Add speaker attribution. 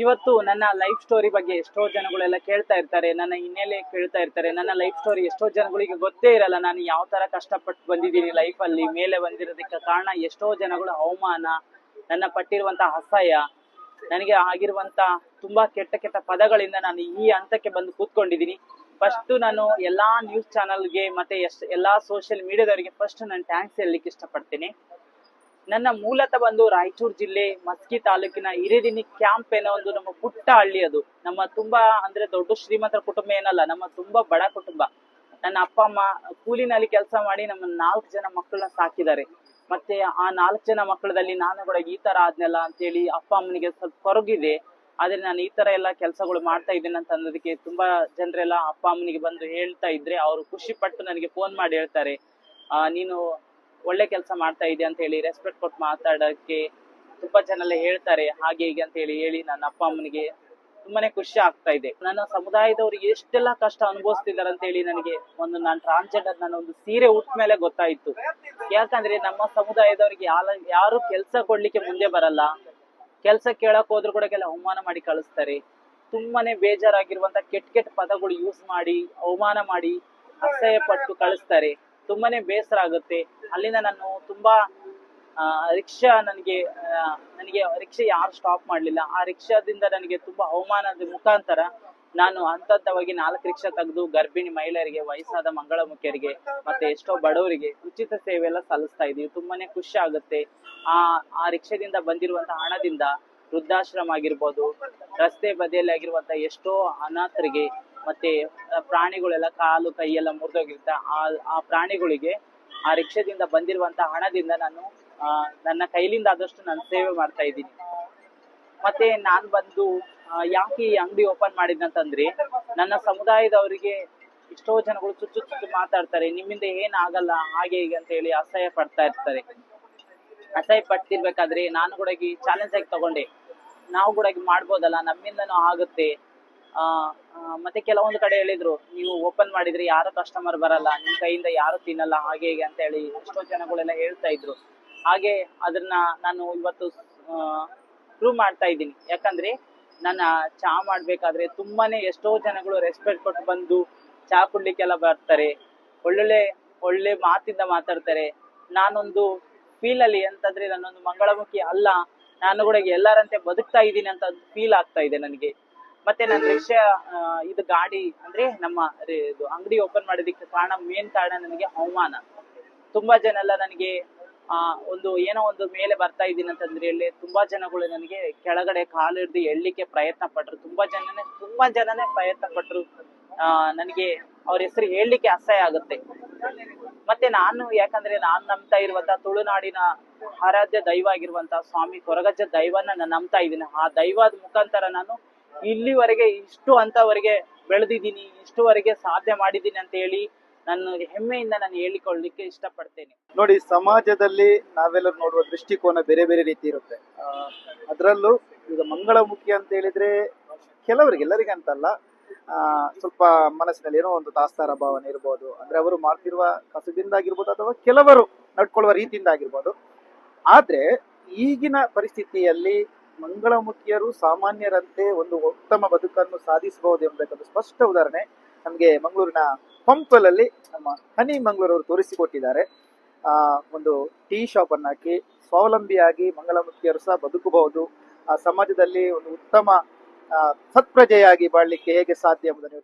Speaker 1: ಇವತ್ತು ನನ್ನ life story ಬಗ್ಗೆ ಎಷ್ಟೋ ಜನಗಳೆಲ್ಲ ಕೇಳ್ತಾ ಇರ್ತಾರೆ, ನನ್ನ ಹಿನ್ನೆಲೆ ಕೇಳ್ತಾ ಇರ್ತಾರೆ, ನನ್ನ ಲೈಫ್ ಸ್ಟೋರಿ ಎಷ್ಟೋ ಜನಗಳಿಗೆ ಗೊತ್ತೇ ಇರಲ್ಲ. ನಾನು ಯಾವ ತರ ಕಷ್ಟಪಟ್ಟು ಬಂದಿದ್ದೀನಿ ಲೈಫ್ ಅಲ್ಲಿ, ಮೇಲೆ ಬಂದಿರೋದಕ್ಕೆ ಕಾರಣ ಎಷ್ಟೋ ಜನಗಳು ಅವಮಾನ, ನನ್ನ ಪಟ್ಟಿರುವಂತ ಅಸಹ್ಯ, ನನಗೆ ಆಗಿರುವಂತ ತುಂಬಾ ಕೆಟ್ಟ ಕೆಟ್ಟ ಪದಗಳಿಂದ ನಾನು ಈ ಹಂತಕ್ಕೆ ಬಂದು ಕೂತ್ಕೊಂಡಿದ್ದೀನಿ. ಫಸ್ಟ್ ನಾನು ಎಲ್ಲಾ ನ್ಯೂಸ್ ಚಾನಲ್ಗೆ ಮತ್ತೆ ಎಲ್ಲಾ ಸೋಷಿಯಲ್ ಮೀಡಿಯಾದವರಿಗೆ ಫಸ್ಟ್ ನಾನು ಥ್ಯಾಂಕ್ಸ್ ಹೇಳಲಿಕ್ಕೆ ಇಷ್ಟಪಡ್ತೀನಿ. ನನ್ನ ಮೂಲತಃ ಬಂದು ರಾಯಚೂರು ಜಿಲ್ಲೆ ಮಸ್ಕಿ ತಾಲೂಕಿನ ಹಿರೇದಿನಿ ಕ್ಯಾಂಪ್ ಏನೋ ಒಂದು ನಮ್ಮ ಪುಟ್ಟ ಹಳ್ಳಿ ಅದು. ನಮ್ಮ ತುಂಬಾ ಅಂದ್ರೆ ದೊಡ್ಡ ಶ್ರೀಮಂತರ ಕುಟುಂಬ ಏನಲ್ಲ ನಮ್ಮ ತುಂಬಾ ಬಡ ಕುಟುಂಬ. ನನ್ನ ಅಪ್ಪ ಅಮ್ಮ ಕೂಲಿನಲ್ಲಿ ಕೆಲಸ ಮಾಡಿ ನಮ್ಮ ನಾಲ್ಕು ಜನ ಮಕ್ಕಳನ್ನ ಸಾಕಿದ್ದಾರೆ. ಮತ್ತೆ ಆ ನಾಲ್ಕು ಜನ ಮಕ್ಕಳದಲ್ಲಿ ನಾನು ಕೂಡ ಈ ತರ ಆದ್ನಲ್ಲ ಅಂತೇಳಿ ಅಪ್ಪ ಅಮ್ಮನಿಗೆ ಸ್ವಲ್ಪ ಕೊರಗಿದೆ. ಆದ್ರೆ ನಾನು ಈ ತರ ಎಲ್ಲ ಕೆಲಸಗಳು ಮಾಡ್ತಾ ಇದ್ದೇನೆ ಅಂತ ಅನ್ನೋದಕ್ಕೆ ತುಂಬಾ ಜನರೆಲ್ಲ ಅಪ್ಪ ಅಮ್ಮನಿಗೆ ಬಂದು ಹೇಳ್ತಾ ಇದ್ರೆ ಅವರು ಖುಷಿ ಪಟ್ಟು ನನಗೆ ಫೋನ್ ಮಾಡಿ ಹೇಳ್ತಾರೆ. ಆ, ನೀನು ಒಳ್ಳೆ ಕೆಲಸ ಮಾಡ್ತಾ ಇದೆ ಅಂತ ಹೇಳಿ ರೆಸ್ಪೆಕ್ಟ್ ಕೊಟ್ಟು ಮಾತಾಡೋಕ್ಕೆ ತುಂಬಾ ಜನ ಹೇಳ್ತಾರೆ, ಹಾಗೆ ಹೀಗೆ ಅಂತ ಹೇಳಿ ಹೇಳಿ ನನ್ನ ಅಪ್ಪ ಅಮ್ಮನಿಗೆ ತುಂಬಾನೇ ಖುಷಿ ಆಗ್ತಾ ಇದೆ. ನನ್ನ ಸಮುದಾಯದವರಿಗೆ ಎಷ್ಟೆಲ್ಲ ಕಷ್ಟ ಅನುಭವಿಸ್ತಿದ್ದಾರೆ ಅಂತ ಹೇಳಿ ನನಗೆ ಒಂದು ನಾನು ಟ್ರಾನ್ಸ್ಜೆಂಡರ್ ನನ್ನ ಒಂದು ಸೀರೆ ಉಟ್ಮೇಲೆ ಗೊತ್ತಾಯ್ತು. ಯಾಕಂದ್ರೆ ನಮ್ಮ ಸಮುದಾಯದವರಿಗೆ ಯಾರು ಕೆಲಸ ಕೊಡ್ಲಿಕ್ಕೆ ಮುಂದೆ ಬರಲ್ಲ. ಕೆಲಸ ಕೇಳಕ್ ಹೋದ್ರು ಕೂಡ ಕೆಲ ಅವಮಾನ ಮಾಡಿ ಕಳಿಸ್ತಾರೆ. ತುಂಬಾನೇ ಬೇಜಾರಾಗಿರುವಂತ ಕೆಟ್ಟ ಕೆಟ್ಟ ಪದಗಳು ಯೂಸ್ ಮಾಡಿ, ಅವಮಾನ ಮಾಡಿ ಅಸಹ್ಯ ಪಟ್ಟು ಕಳಿಸ್ತಾರೆ. ತುಂಬಾನೇ ಬೇಸರ ಆಗುತ್ತೆ. ಅಲ್ಲಿಂದ ನಾನು ತುಂಬಾ ರಿಕ್ಷಾ ನನಗೆ ನನಗೆ ರಿಕ್ಷಾ ಯಾರು ಸ್ಟಾಪ್ ಮಾಡಲಿಲ್ಲ. ಆ ರಿಕ್ಷಾದಿಂದ ನನಗೆ ತುಂಬಾ ಅವಮಾನದ ಮುಖಾಂತರ ನಾನು ಹಂತವಾಗಿ ನಾಲ್ಕು ರಿಕ್ಷಾ ತೆಗೆದು ಗರ್ಭಿಣಿ ಮಹಿಳೆಯರಿಗೆ, ವಯಸ್ಸಾದ ಮಂಗಳಮುಖಿಯರಿಗೆ, ಮತ್ತೆ ಎಷ್ಟೋ ಬಡವರಿಗೆ ಉಚಿತ ಸೇವೆ ಎಲ್ಲ ಸಲ್ಲಿಸ್ತಾ ಇದೀವಿ ತುಂಬಾನೇ ಖುಷಿ ಆಗುತ್ತೆ. ಆ ಆ ರಿಕ್ಷಾದಿಂದ ಬಂದಿರುವಂತ ಹಣದಿಂದ ವೃದ್ಧಾಶ್ರಮ ಆಗಿರ್ಬೋದು, ರಸ್ತೆ ಬದಿಯಲ್ಲಿ ಆಗಿರುವಂತ ಎಷ್ಟೋ ಅನಾಥರಿಗೆ ಮತ್ತೆ ಪ್ರಾಣಿಗಳೆಲ್ಲ ಕಾಲು ಕೈ ಎಲ್ಲ ಮುರಿದೋಗಿರುತ್ತೆ. ಆ ಆ ಪ್ರಾಣಿಗಳಿಗೆ ಆ ರಿಕ್ಷಾದಿಂದ ಬಂದಿರುವಂತ ಹಣದಿಂದ ನಾನು ನನ್ನ ಕೈಲಿಂದ ಆದಷ್ಟು ನಾನು ಸೇವೆ ಮಾಡ್ತಾ ಇದ್ದೀನಿ. ಮತ್ತೆ ನಾನ್ ಬಂದು ಯಾಕೆ ಈ ಅಂಗಡಿ ಓಪನ್ ಮಾಡಿದ್ನಂತಂದ್ರೆ ನನ್ನ ಸಮುದಾಯದವರಿಗೆ ಎಷ್ಟೋ ಜನಗಳು ಚುಚ್ಚು ಚುಚ್ಚು ಮಾತಾಡ್ತಾರೆ, ನಿಮ್ಮಿಂದ ಏನಾಗಲ್ಲ ಹಾಗೆ ಹೀಗೆ ಅಂತ ಹೇಳಿ ಅಸಹ್ಯ ಪಡ್ತಾ ಇರ್ತಾರೆ. ಅಸಹ್ಯ ಪಡ್ತಿರ್ಬೇಕಾದ್ರೆ ನಾನು ಕೂಡ ಚಾಲೆಂಜ್ ಆಗಿ ತಗೊಂಡೆ. ನಾವು ಕೂಡ ಮಾಡ್ಬೋದಲ್ಲ, ನಮ್ಮಿಂದನೂ ಆಗುತ್ತೆ. ಮತ್ತೆ ಕೆಲವೊಂದು ಕಡೆ ಹೇಳಿದ್ರು, ನೀವು ಓಪನ್ ಮಾಡಿದ್ರೆ, ಯಾರು ಕಸ್ಟಮರ್ ಬರಲ್ಲ, ನಿಮ್ ಕೈಯಿಂದ ಯಾರು ತಿನ್ನಲ್ಲ, ಹಾಗೆ ಹೀಗೆ ಅಂತ ಹೇಳಿ ಎಷ್ಟೋ ಜನಗಳೆಲ್ಲ ಹೇಳ್ತಾ ಇದ್ರು. ಹಾಗೆ ಅದನ್ನ ನಾನು ಇವತ್ತು ಪ್ರೂವ್ ಮಾಡ್ತಾ ಇದ್ದೀನಿ. ಯಾಕಂದ್ರೆ ನನ್ನ ಚಾ ಮಾಡ್ಬೇಕಾದ್ರೆ ತುಂಬಾನೇ ಎಷ್ಟೋ ಜನಗಳು ರೆಸ್ಪೆಕ್ಟ್ ಕೊಟ್ಟು ಬಂದು ಚಾ ಕುಡ್ಲಿಕ್ಕೆಲ್ಲ ಬರ್ತಾರೆ. ಒಳ್ಳೊಳ್ಳೆ, ಒಳ್ಳೆ ಮಾತಿಂದ ಮಾತಾಡ್ತಾರೆ. ನಾನೊಂದು ಫೀಲ್ ಅಲ್ಲಿ ಅಂತಂದ್ರೆ ನಾನೊಂದು ಮಂಗಳಮುಖಿ ಅಲ್ಲ. ನಾನು ಕೂಡ ಎಲ್ಲರಂತೆ ಬದುಕ್ತಾ ಇದ್ದೀನಿ ಅಂತ ಫೀಲ್ ಆಗ್ತಾ ಇದೆ ನನಗೆ. ಮತ್ತೆ ನನ್ನ ರಿಕ್ಷಾ ಇದು ಗಾಡಿ ಅಂದ್ರೆ ನಮ್ಮ ಇದು ಅಂಗಡಿ ಓಪನ್ ಮಾಡೋದಕ್ಕೆ ಕಾರಣ ಮೇನ್ ಕಾರಣ ನನಗೆ ಅವಮಾನ ತುಂಬಾ ಜನ ಎಲ್ಲ ನನಗೆ, ಆ, ಒಂದು ಏನೋ ಒಂದು ಮೇಲೆ ಬರ್ತಾ ಇದ್ದೀನಿ ಅಂತಂದ್ರೆ ಇಲ್ಲಿ ತುಂಬಾ ಜನಗಳು ನನಗೆ ಕೆಳಗಡೆ ಕಾಲು ಹಿಡ್ದು ಎಳ್ಲಿಕ್ಕೆ ಪ್ರಯತ್ನ ಪಟ್ರು. ತುಂಬಾ ಜನನೇ ತುಂಬಾ ಜನನೇ ಪ್ರಯತ್ನ ಪಟ್ರು. ಆ, ನನಗೆ ಅವ್ರ ಹೆಸರು ಹೇಳಲಿಕ್ಕೆ ಅಸಹ್ಯ ಆಗುತ್ತೆ. ಮತ್ತೆ ನಾನು ಯಾಕಂದ್ರೆ ನಾನ್ ನಂಬ್ತಾ ಇರುವಂತ ತುಳುನಾಡಿನ ಆರಾಧ್ಯ ದೈವ ಆಗಿರುವಂತ ಸ್ವಾಮಿ ಕೊರಗಜ್ಜ ದೈವನ ನಾನು ನಂಬ್ತಾ ಇದ್ದೀನಿ. ಆ ದೈವದ ಮುಖಾಂತರ ನಾನು ಇಲ್ಲಿವರೆಗೆ ಇಷ್ಟು ಅಂತವರೆಗೆ ಬೆಳೆದಿದ್ದೀನಿ ಇಷ್ಟುವರೆಗೆ ಸಾಧ್ಯ ಮಾಡಿದ್ದೀನಿ ಅಂತ ಹೇಳಿ ನನ್ನ ಹೆಮ್ಮೆಯಿಂದ ನಾನು ಹೇಳಿಕೊಳ್ಳಲಿಕ್ಕೆ ಇಷ್ಟಪಡ್ತೇನೆ.
Speaker 2: ನೋಡಿ ಸಮಾಜದಲ್ಲಿ ನಾವೆಲ್ಲರೂ ನೋಡುವ ದೃಷ್ಟಿಕೋನ ಬೇರೆ ಬೇರೆ ರೀತಿ ಇರುತ್ತೆ. ಅದರಲ್ಲೂ ಈಗ ಮಂಗಳಮುಖಿ ಅಂತ ಹೇಳಿದ್ರೆ ಕೆಲವರಿಗೆ ಎಲ್ಲರಿಗೆ ಅಂತಲ್ಲ ಆ, ಸ್ವಲ್ಪ ಮನಸ್ಸಿನಲ್ಲಿ ಏನೋ ಒಂದು ದಾಸ್ತಾರ ಭಾವನೆ ಇರ್ಬೋದು. ಅಂದ್ರೆ ಅವರು ಮಾಡ್ತಿರುವ ಕಸುಬಿಂದ ಆಗಿರ್ಬೋದು ಅಥವಾ ಕೆಲವರು ನಡ್ಕೊಳ್ಳುವ ರೀತಿಯಿಂದ ಆಗಿರ್ಬೋದು ಆದ್ರೆ ಈಗಿನ ಪರಿಸ್ಥಿತಿಯಲ್ಲಿ ಮಂಗಳಮುಖಿಯರು ಸಾಮಾನ್ಯರಂತೆ ಒಂದು ಉತ್ತಮ ಬದುಕನ್ನು ಸಾಧಿಸಬಹುದು ಎಂಬುದಕ್ಕೊಂದು ಸ್ಪಷ್ಟ ಉದಾಹರಣೆ ನಮಗೆ ಮಂಗಳೂರಿನ ಪಂಪಲಲ್ಲಿ ನಮ್ಮ ಹನಿ ಮಂಗಳೂರು ಅವರು ತೋರಿಸಿಕೊಟ್ಟಿದ್ದಾರೆ. ಆ, ಒಂದು ಟೀ ಶಾಪ್ ಅನ್ನು ಹಾಕಿ ಸ್ವಾವಲಂಬಿಯಾಗಿ ಮಂಗಳಮುಖಿಯರು ಸಹ ಬದುಕಬಹುದು. ಆ, ಸಮಾಜದಲ್ಲಿ ಒಂದು ಉತ್ತಮ ಸತ್ಪ್ರಜೆಯಾಗಿ ಬಾಳ್ಲಿಕ್ಕೆ ಹೇಗೆ ಸಾಧ್ಯ ಎಂಬುದನ್ನು